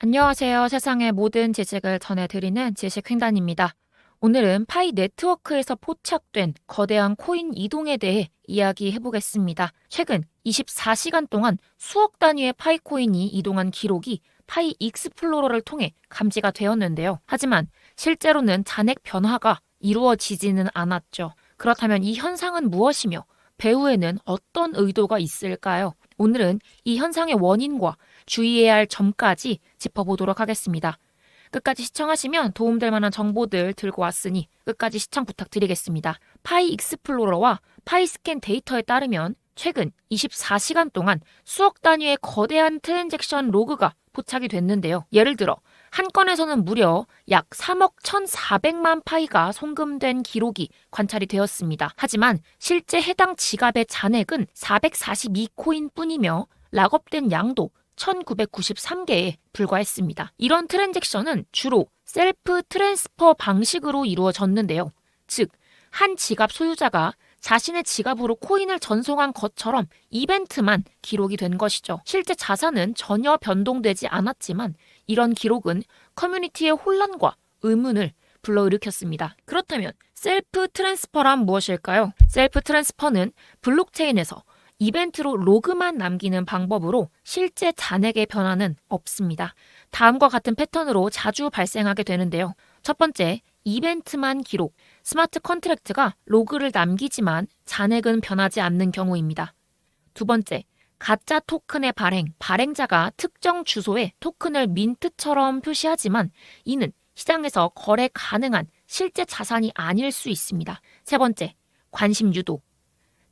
안녕하세요. 세상의 모든 지식을 전해드리는 지식횡단입니다. 오늘은 파이 네트워크에서 포착된 거대한 코인 이동에 대해 이야기해 보겠습니다. 최근 24시간 동안 수억 단위의 파이 코인이 이동한 기록이 파이 익스플로러를 통해 감지가 되었는데요. 하지만 실제로는 잔액 변화가 이루어지지는 않았죠. 그렇다면 이 현상은 무엇이며 배후에는 어떤 의도가 있을까요? 오늘은 이 현상의 원인과 주의해야 할 점까지 짚어보도록 하겠습니다. 끝까지 시청하시면 도움될 만한 정보들 들고 왔으니 끝까지 시청 부탁드리겠습니다. 파이 익스플로러와 파이 스캔 데이터에 따르면 최근 24시간 동안 수억 단위의 거대한 트랜잭션 로그가 포착이 됐는데요. 예를 들어 한 건에서는 무려 약 3억 1,400만 파이가 송금된 기록이 관찰이 되었습니다. 하지만 실제 해당 지갑의 잔액은 442코인 뿐이며 락업된 양도 1993개에 불과했습니다. 이런 트랜잭션은 주로 셀프 트랜스퍼 방식으로 이루어졌는데요. 즉, 한 지갑 소유자가 자신의 지갑으로 코인을 전송한 것처럼 이벤트만 기록이 된 것이죠. 실제 자산은 전혀 변동되지 않았지만 이런 기록은 커뮤니티의 혼란과 의문을 불러일으켰습니다. 그렇다면 셀프 트랜스퍼란 무엇일까요? 셀프 트랜스퍼는 블록체인에서 이벤트로 로그만 남기는 방법으로 실제 잔액의 변화는 없습니다. 다음과 같은 패턴으로 자주 발생하게 되는데요. 첫 번째, 이벤트만 기록. 스마트 컨트랙트가 로그를 남기지만 잔액은 변하지 않는 경우입니다. 두 번째, 가짜 토큰의 발행. 발행자가 특정 주소에 토큰을 민트처럼 표시하지만 이는 시장에서 거래 가능한 실제 자산이 아닐 수 있습니다. 세 번째, 관심 유도.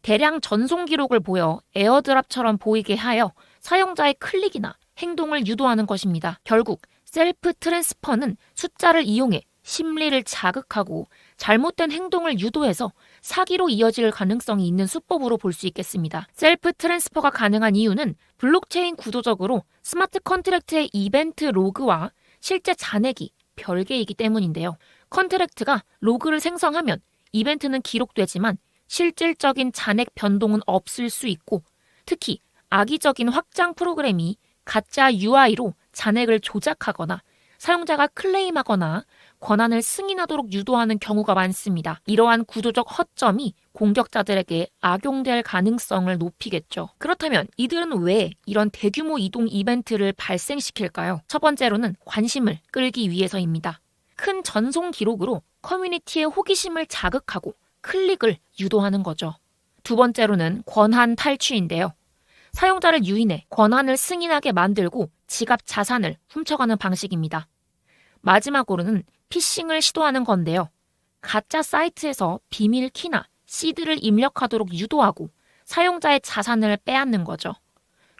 대량 전송 기록을 보여 에어드랍처럼 보이게 하여 사용자의 클릭이나 행동을 유도하는 것입니다. 결국 셀프 트랜스퍼는 숫자를 이용해 심리를 자극하고 잘못된 행동을 유도해서 사기로 이어질 가능성이 있는 수법으로 볼 수 있겠습니다. 셀프 트랜스퍼가 가능한 이유는 블록체인 구조적으로 스마트 컨트랙트의 이벤트 로그와 실제 잔액이 별개이기 때문인데요. 컨트랙트가 로그를 생성하면 이벤트는 기록되지만 실질적인 잔액 변동은 없을 수 있고 특히 악의적인 확장 프로그램이 가짜 UI로 잔액을 조작하거나 사용자가 클레임하거나 권한을 승인하도록 유도하는 경우가 많습니다. 이러한 구조적 허점이 공격자들에게 악용될 가능성을 높이겠죠. 그렇다면 이들은 왜 이런 대규모 이동 이벤트를 발생시킬까요? 첫 번째로는 관심을 끌기 위해서입니다. 큰 전송 기록으로 커뮤니티의 호기심을 자극하고 클릭을 유도하는 거죠. 두 번째로는 권한 탈취인데요. 사용자를 유인해 권한을 승인하게 만들고 지갑 자산을 훔쳐가는 방식입니다. 마지막으로는 피싱을 시도하는 건데요. 가짜 사이트에서 비밀 키나 시드를 입력하도록 유도하고 사용자의 자산을 빼앗는 거죠.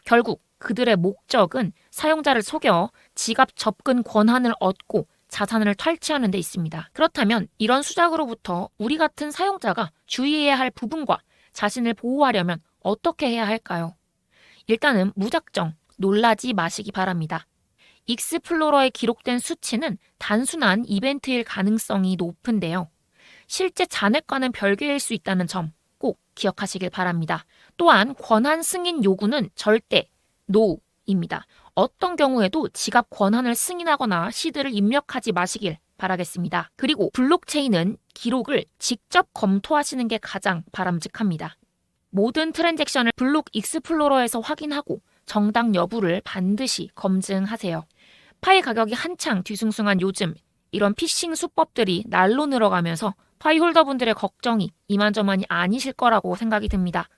결국 그들의 목적은 사용자를 속여 지갑 접근 권한을 얻고 자산을 탈취하는 데 있습니다. 그렇다면 이런 수작으로부터 우리 같은 사용자가 주의해야 할 부분과 자신을 보호하려면 어떻게 해야 할까요? 일단은 무작정 놀라지 마시기 바랍니다. 익스플로러에 기록된 수치는 단순한 이벤트일 가능성이 높은데요. 실제 잔액과는 별개일 수 있다는 점 꼭 기억하시길 바랍니다. 또한 권한 승인 요구는 절대 NO입니다. 어떤 경우에도 지갑 권한을 승인하거나 시드를 입력하지 마시길 바라겠습니다. 그리고 블록체인은 기록을 직접 검토하시는 게 가장 바람직합니다. 모든 트랜잭션을 블록 익스플로러에서 확인하고 정당 여부를 반드시 검증하세요. 파이 가격이 한창 뒤숭숭한 요즘 이런 피싱 수법들이 날로 늘어가면서 파이 홀더분들의 걱정이 이만저만이 아니실 거라고 생각이 듭니다.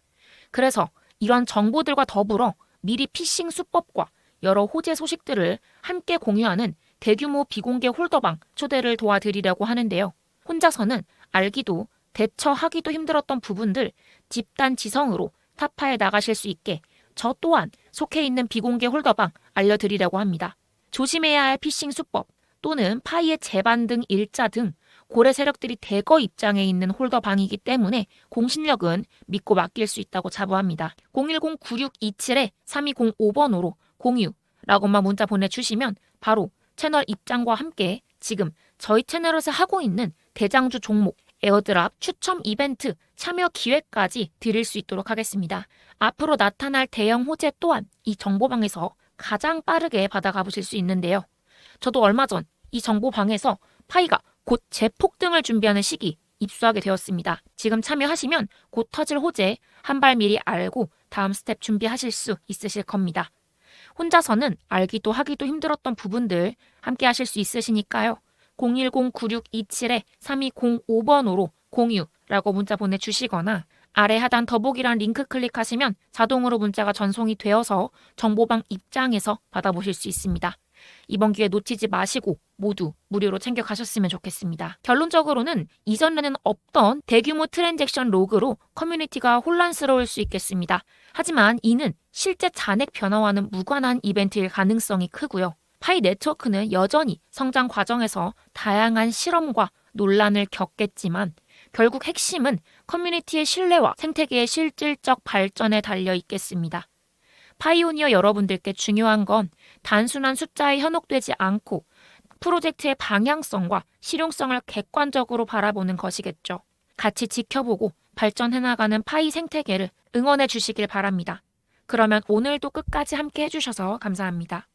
그래서 이런 정보들과 더불어 미리 피싱 수법과 여러 호재 소식들을 함께 공유하는 대규모 비공개 홀더방 초대를 도와드리려고 하는데요. 혼자서는 알기도 대처하기도 힘들었던 부분들 집단 지성으로 타파에 나가실 수 있게 저 또한 속해 있는 비공개 홀더방 알려드리려고 합니다. 조심해야 할 피싱 수법 또는 파이의 재반 등 일자 등 고래 세력들이 대거 입장에 있는 홀더방이기 때문에 공신력은 믿고 맡길 수 있다고 자부합니다. 010-9627-3205번으로 공유라고만 문자 보내주시면 바로 채널 입장과 함께 지금 저희 채널에서 하고 있는 대장주 종목 에어드랍 추첨 이벤트 참여 기회까지 드릴 수 있도록 하겠습니다. 앞으로 나타날 대형 호재 또한 이 정보방에서 가장 빠르게 받아가 보실 수 있는데요. 저도 얼마 전 이 정보방에서 파이가 곧 재폭등을 준비하는 시기 입수하게 되었습니다. 지금 참여하시면 곧 터질 호재 한 발 미리 알고 다음 스텝 준비하실 수 있으실 겁니다. 혼자서는 알기도 하기도 힘들었던 부분들 함께 하실 수 있으시니까요. 010-9627-3205번으로 공유라고 문자 보내주시거나 아래 하단 더보기란 링크 클릭하시면 자동으로 문자가 전송이 되어서 정보방 입장에서 받아보실 수 있습니다. 이번 기회 놓치지 마시고 모두 무료로 챙겨 가셨으면 좋겠습니다. 결론적으로는 이전에는 없던 대규모 트랜잭션 로그로 커뮤니티가 혼란스러울 수 있겠습니다. 하지만 이는 실제 잔액 변화와는 무관한 이벤트일 가능성이 크고요. 파이 네트워크는 여전히 성장 과정에서 다양한 실험과 논란을 겪겠지만 결국 핵심은 커뮤니티의 신뢰와 생태계의 실질적 발전에 달려 있겠습니다. 파이오니어 여러분들께 중요한 건 단순한 숫자에 현혹되지 않고 프로젝트의 방향성과 실용성을 객관적으로 바라보는 것이겠죠. 같이 지켜보고 발전해 나가는 파이 생태계를 응원해 주시길 바랍니다. 그러면 오늘도 끝까지 함께 해주셔서 감사합니다.